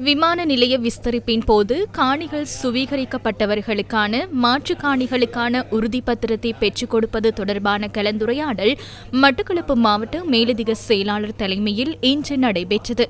விமான நிலைய விஸ்தரிப்பின் போது காணிகள் சுவீகரிக்கப்பட்டவர்களுக்கான மாற்று காணிகளுக்கான உறுதிப்பத்திரத்தை பெற்றுக் கொடுப்பது தொடர்பான கலந்துரையாடல் மட்டக்களப்பு மாவட்ட மேலதிக செயலாளர் தலைமையில் இன்று நடைபெற்றது.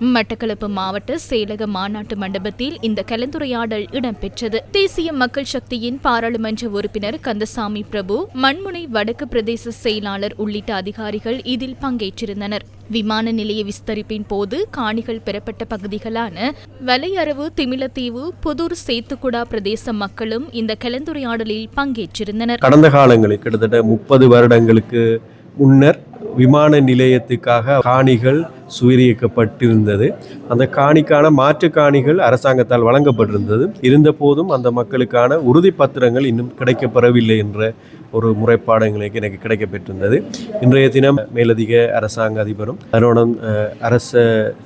மட்டக்களப்பு மாவட்ட செயலக மாநாட்டு மண்டபத்தில் இந்த கலந்துரையாடல் இடம்பெற்றது. தேசிய மக்கள் சக்தியின் பாராளுமன்ற உறுப்பினர் கந்தசாமி பிரபு மண்முனை வடக்கு பிரதேச செயலாளர் உள்ளிட்ட அதிகாரிகள் இதில் பங்கேற்றிருந்தனர். விமான நிலைய விஸ்தரிப்பின் போது காணிகள் பெறப்பட்ட பகுதிகளான வலையரவு திமிலத்தீவு புதூர் சேத்துக்குடா பிரதேச மக்களும் இந்த கலந்துரையாடலில் பங்கேற்றிருந்தனர். கடந்த காலங்களில் கிட்டத்தட்ட முப்பது வருடங்களுக்கு முன்னர் விமான நிலையத்துக்காக காணிகள் சுவீകരിக்கப்பட்டிருந்தது அந்த காணிக்கான மாற்று காணிகள் அரசாங்கத்தால் வழங்கப்பட்டிருந்தது. இருந்தபோதும் அந்த மக்களுக்கான உறுதி பத்திரங்கள் இன்னும் கிடைக்கப்பெறவில்லை என்ற ஒரு முறைப்பாடுங்களுக்கு எனக்கு கிடைக்கப்பெற்றிருந்தது. இன்றைய தினம் மேலதிக அரசாங்க அதிபரும் அதனுடன் அரச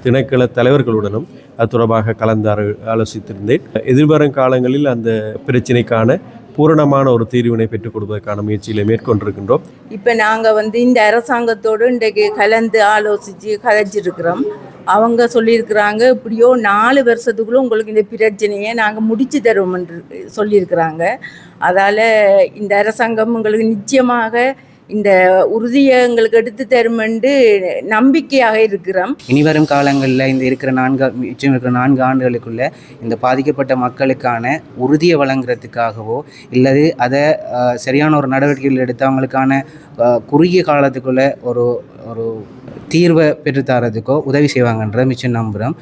திணைக்கள தலைவர்களுடனும் அது தொடர்பாக கலந்தார ஆலோசித்திருந்தேன். எதிர்வரும் காலங்களில் அந்த பிரச்சினைக்கான பூரணமான ஒரு தீர்வினை பெற்றுக் கொடுப்பதற்கான முயற்சிகளை மேற்கொண்டிருக்கின்றோம். இப்போ நாங்கள் வந்து இந்த அரசாங்கத்தோடு இன்றைக்கு கலந்து ஆலோசித்து கதைச்சிருக்கிறோம் அவங்க சொல்லியிருக்கிறாங்க இப்படியோ நாலு வருஷத்துக்குள்ள உங்களுக்கு இந்த பிரச்சனையை நாங்கள் முடிச்சு தருவோம் என்று சொல்லியிருக்கிறாங்க. அதால் இந்த அரசாங்கம் உங்களுக்கு நிச்சயமாக இந்த உறுதியை எங்களுக்கு எடுத்து தரும் என்று நம்பிக்கையாக இருக்கிறோம். இனி வரும் காலங்களில் இந்த இருக்கிற நான்கு மிச்சம் இருக்கிற நான்கு ஆண்டுகளுக்குள்ள இந்த பாதிக்கப்பட்ட மக்களுக்கான உறுதியை வழங்குறதுக்காகவோ இல்லது அதை சரியான ஒரு நடவடிக்கைகள் எடுத்து அவங்களுக்கான குறுகிய காலத்துக்குள்ள ஒரு ஒரு தீர்வை பெற்றுத்தரதுக்கோ உதவி செய்வாங்கன்ற மிச்சம் நம்புகிறோம்